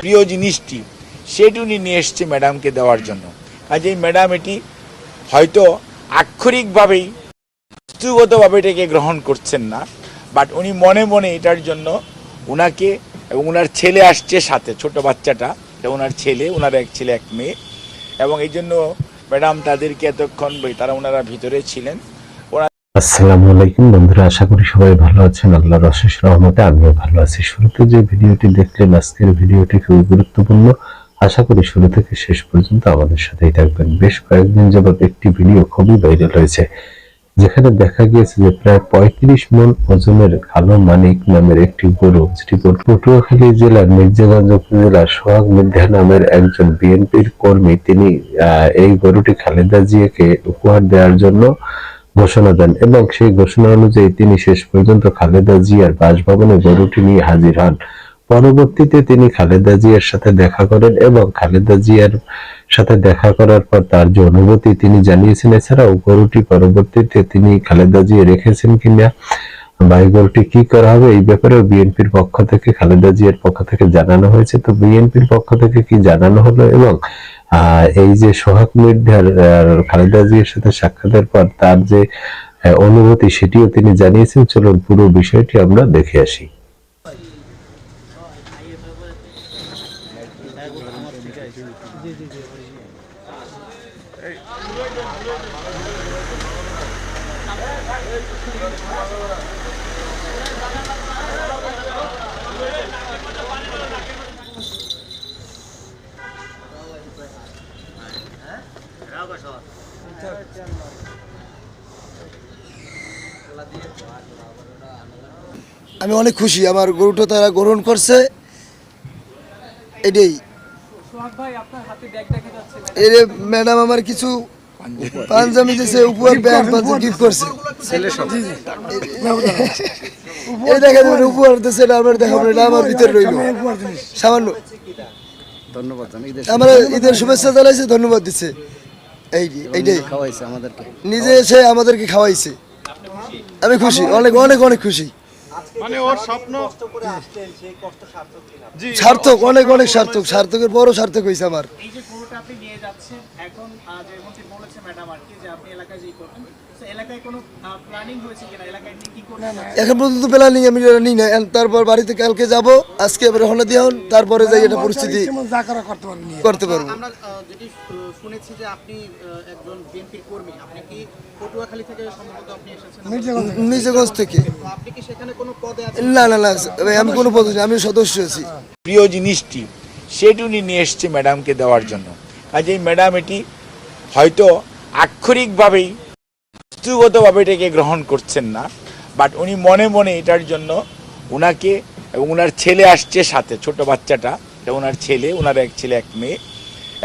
প্রিয় জিনিসটি, সেটি উনি নিয়ে এসছে ম্যাডামকে দেওয়ার জন্য। আজ এই ম্যাডাম এটি হয়তো আক্ষরিকভাবেই, বস্তুগতভাবে এটাকে গ্রহণ করছেন না, বাট উনি মনে মনে এটার জন্য উনাকে এবং ওনার ছেলে আসছে সাথে, ছোট বাচ্চাটা। এটা ওনার ছেলে, ওনার এক ছেলে, এক মেয়ে। এবং এই জন্য ম্যাডাম তাদেরকে এতক্ষণ তারা ওনারা ভিতরে ছিলেন। আসসালামু আলাইকুম বন্ধুরা, আশা করি সবাই ভালো আছেন। আল্লাহর অশেষ রহমতে আমিও ভালো আছি। শুরুতে যে ভিডিওটি দেখলেন, আজকের ভিডিওটি খুবই গুরুত্বপূর্ণ। আশা করি শুরু থেকে শেষ পর্যন্ত আমাদের সাথেই থাকবেন। বেশ কয়েকদিন যাবত একটি ভিডিও খুবই ভাইরাল হয়েছে। যেখানে দেখা গিয়েছে যে প্রায় পঁয়ত্রিশ মন ওজনের কালো মানিক নামের একটি গরু, যেটি পটুয়াখালী জেলার মির্জাগঞ্জ উপজেলার সোহাগ মির্ধা নামের একজন বিএনপির কর্মী। তিনি এই গরুটি খালেদা জিয়াকে উপহার দেওয়ার জন্য ঘোষণা দেন এবং সেই ঘোষণা অনুযায়ী তিনি শেষ পর্যন্ত খালেদা জিয়ার বাসভবনে গরুটি নিয়ে হাজির হন। পরবর্তীতে তিনি খালেদা জিয়ার সাথে দেখা করেন এবং খালেদা জিয়ার সাথে দেখা করার পর তার যে অনুভূতি তিনি জানিয়েছেন, এছাড়াও গরুটি পরবর্তীতে তিনি খালেদা জিয়া রেখেছেন কিনা বা গরুটি কি করা হবে এই ব্যাপারেও বিএনপির পক্ষ থেকে, খালেদা জিয়ার পক্ষ থেকে জানানো হয়েছে। তো বিএনপির পক্ষ থেকে কি জানানো হলো এবং এই যে সোহাগ মির্ধার খালেদা জিয়ার সাথে সাক্ষাতের পর তার যে অনুভূতি সেটিও তিনি জানিয়েছেন। চলুন পুরো বিষয়টি আমরা দেখে আসি। আমি অনেক খুশি আমার গরুটা তারা গ্রহণ করছে। এটাই। এর ম্যাডাম আমার কিছু পাঞ্জাবি দিয়েছে উপহার পাঞ্জাবি গিফট করছে। এই দেখা যাবে উপহার দিয়েছে এটা আমার ভিতরে রইল। সামান্য। ধন্যবাদ আমার ঈদের শুভেচ্ছা জানাইছে ধন্যবাদ এই এইটাই খাওয়াইছে আমাদেরকে। নিজে এসে আমাদেরকে খাওয়াইছে। আমি খুশি অনেক অনেক অনেক খুশি। সার্থক অনেক অনেক সার্থক সার্থকের বড় সার্থক হয়েছে আমার। এই যে গরুটা আপনি নিয়ে যাচ্ছেন এখন যেমনটি বলেছে ম্যাডাম আর কি যে আপনি এলাকায় যেই করবেন তো এলাকায় কোনো প্ল্যানিং হয়েছে কিনা এলাকায় নিয়ে কি করবেন এখন পর্যন্ত প্ল্যানিং আমি নিই। না তারপর বাড়িতে কালকে যাব আজকে এবার রওনা দিয়ে হন তারপরে যাই এটা পরিস্থিতি করতে পারব আমরা আহ, যেটি শুনেছি যে আপনি একজন বিএনপির কর্মী আপনি কি পটুয়াখালী থেকে সম্ভবত আপনি এসেছেন? নিজেগঞ্জ থেকে। আপনি কি সেখানে কোনো পদে আছেন? না না না আমি কোনো আমি সদস্য আছি। প্রিয় জিনিসটি সেটি উনি নিয়ে এসছে ম্যাডামকে দেওয়ার জন্য। কাজেই ম্যাডাম এটি হয়তো আক্ষরিকভাবেই বস্তুগতভাবে এটাকে গ্রহণ করছেন না বাট উনি মনে মনে এটার জন্য উনাকে এবং ওনার ছেলে আসছে সাথে, ছোট বাচ্চাটা, এটা ওনার ছেলে ওনার এক ছেলে, এক মেয়ে,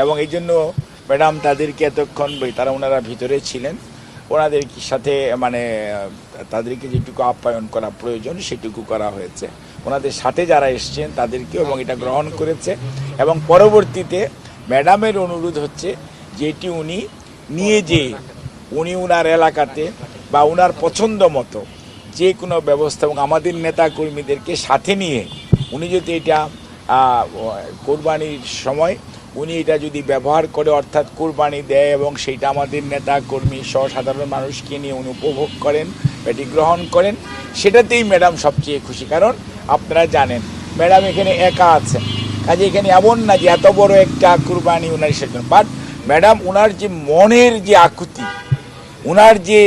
এবং এই জন্য ম্যাডাম তাদেরকে এতক্ষণ তারা ওনারা ভিতরে ছিলেন, ওনাদের সাথে মানে তাদেরকে যেটুকু আপ্যায়ন করা প্রয়োজন সেটুকু করা হয়েছে। ওনাদের সাথে যারা এসছেন তাদেরকে এবং এটা গ্রহণ করেছে, এবং পরবর্তীতে ম্যাডামের অনুরোধ হচ্ছে যেটি উনি নিয়ে যে উনি উনার এলাকাতে বা উনার পছন্দ মতো যে কোনো ব্যবস্থা এবং আমাদের নেতা কর্মীদেরকে সাথে নিয়ে উনি যদি এটা কোরবানির সময় উনি এটা যদি ব্যবহার করে অর্থাৎ কোরবানি দেয় এবং সেইটা আমাদের নেতা কর্মী সহ সাধারণ মানুষকে নিয়ে উনি উপভোগ করেন, এটি গ্রহণ করেন, সেটাতেই ম্যাডাম সবচেয়ে খুশি। কারণ আপনারা জানেন, ম্যাডাম এখানে একা আছেন। কাজে এখানে এমন না যে এত বড় একটা কুরবানি উনার সেজন্য। বাট ম্যাডাম উনার যে মনের যে আকুতি উনার যে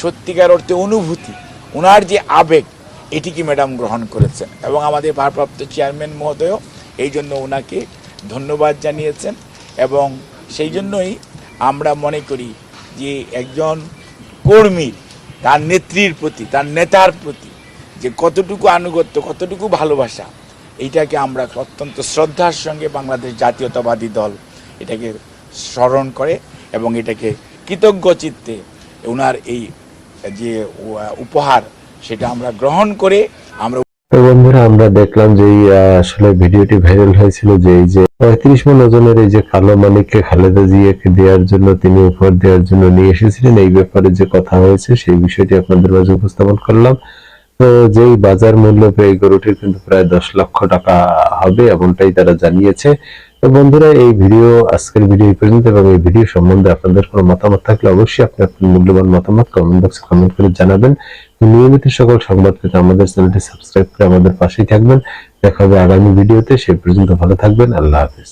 সত্যিকার অর্থে অনুভূতি ওনার যে আবেগ এটিকে ম্যাডাম গ্রহণ করেছেন? এবং আমাদের ভারপ্রাপ্ত চেয়ারম্যান মহোদয়ও এই জন্য ওনাকে ধন্যবাদ জানিয়েছেন এবং সেই জন্যই আমরা মনে করি যে একজন কর্মীর তার নেত্রীর প্রতি, তার নেতার প্রতি যে কতটুকু আনুগত্য, কতটুকু ভালোবাসা, এইটাকে আমরা অত্যন্ত শ্রদ্ধার সঙ্গে বাংলাদেশ জাতীয়তাবাদী দল এটাকে স্মরণ করে এবং এটাকে কৃতজ্ঞ চিত্তে ওনার এই, যে উপহার, সেটা আমরা গ্রহণ করে আমরা বন্ধুরা, আমরা দেখলাম যে আসলে ভিডিওটি ভাইরাল হয়েছিল যে, এই যে পঁয়ত্রিশ মন ওজনের এই যে কালো মানিককে খালেদা জিয়াকে দেওয়ার জন্য, তিনি উপহার দেওয়ার জন্য নিয়ে এসেছিলেন, এই ব্যাপারে যে কথা হয়েছে, সেই বিষয়টি আপনাদের মাঝে উপস্থাপন করলাম। তো যেই বাজার মূল্য এই গরুটির কিন্তু প্রায় দশ লক্ষ টাকা হবে এমনটাই তারা জানিয়েছে। তো বন্ধুরা, এই ভিডিও, আজকের ভিডিও পর্যন্ত এবং এই ভিডিও সম্বন্ধে আপনাদের কোনো মতামত থাকলে অবশ্যই আপনি আপনার মূল্যবান মতামত কমেন্ট বক্সে কমেন্ট করে জানাবেন। নিয়মিত সকল সংবাদ পেতে আমাদের চ্যানেলটি সাবস্ক্রাইব করে আমাদের পাশেই থাকবেন। দেখা হবে আগামী ভিডিওতে। সে পর্যন্ত ভালো থাকবেন। আল্লাহ হাফিজ।